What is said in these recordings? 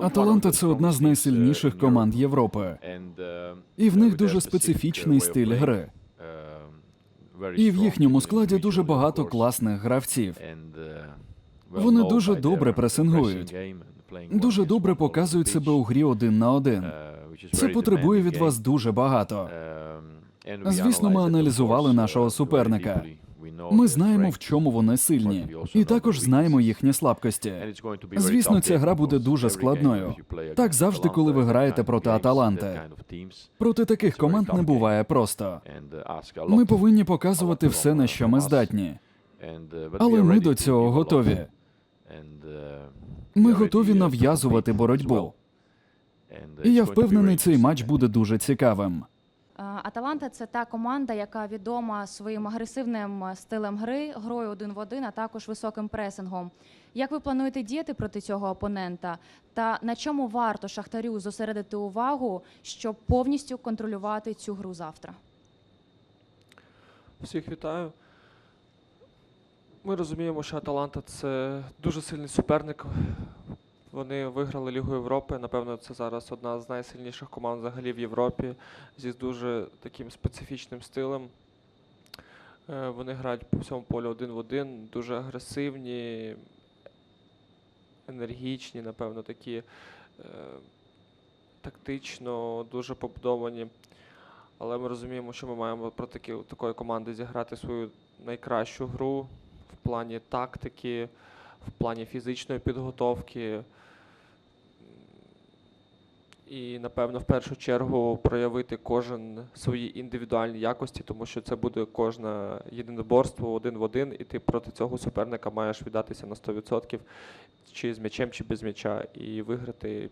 Аталанта це одна з найсильніших команд Європи, і в них дуже специфічний стиль гри. І в їхньому складі дуже багато класних гравців. Вони дуже добре пресингують, Дуже добре показують себе у грі один на один. Це потребує від вас дуже багато. Звісно, ми аналізували нашого суперника. Ми знаємо, в чому вони сильні, і також знаємо їхні слабкості. Звісно, ця гра буде дуже складною. Так завжди, коли ви граєте проти Аталанти. Проти таких команд не буває просто. Ми повинні показувати все, на що ми здатні. Але ми до цього готові. Ми готові нав'язувати боротьбу. І я впевнений, цей матч буде дуже цікавим. Е, Аталанта це та команда, яка відома своїм агресивним е, стилем гри, грою один в один, а також високим пресингом. Як ви плануєте діяти проти цього опонента? Та на чому варто Шахтарю зосередити увагу, щоб повністю контролювати цю гру завтра? Всіх вітаю. Ми розуміємо, що Аталанта це дуже сильний суперник. Вони виграли Лігу Європи. Напевно, це зараз одна з найсильніших команд взагалі в Європі зі дуже таким специфічним стилем. Е, Вони грають по всьому полю один в один, дуже агресивні, енергічні, напевно, такі е, тактично дуже побудовані. Але ми розуміємо, що ми маємо проти такі, такої команди зіграти свою найкращу гру в плані тактики, в плані фізичної підготовки. І, напевно, в першу чергу проявити кожен свої індивідуальні якості, тому що це буде кожне єдиноборство один в один, і ти проти цього суперника маєш віддатися на 100%, чи з м'ячем, чи без м'яча, і виграти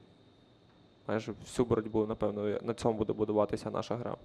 майже всю боротьбу, напевно, на цьому буде будуватися наша гра.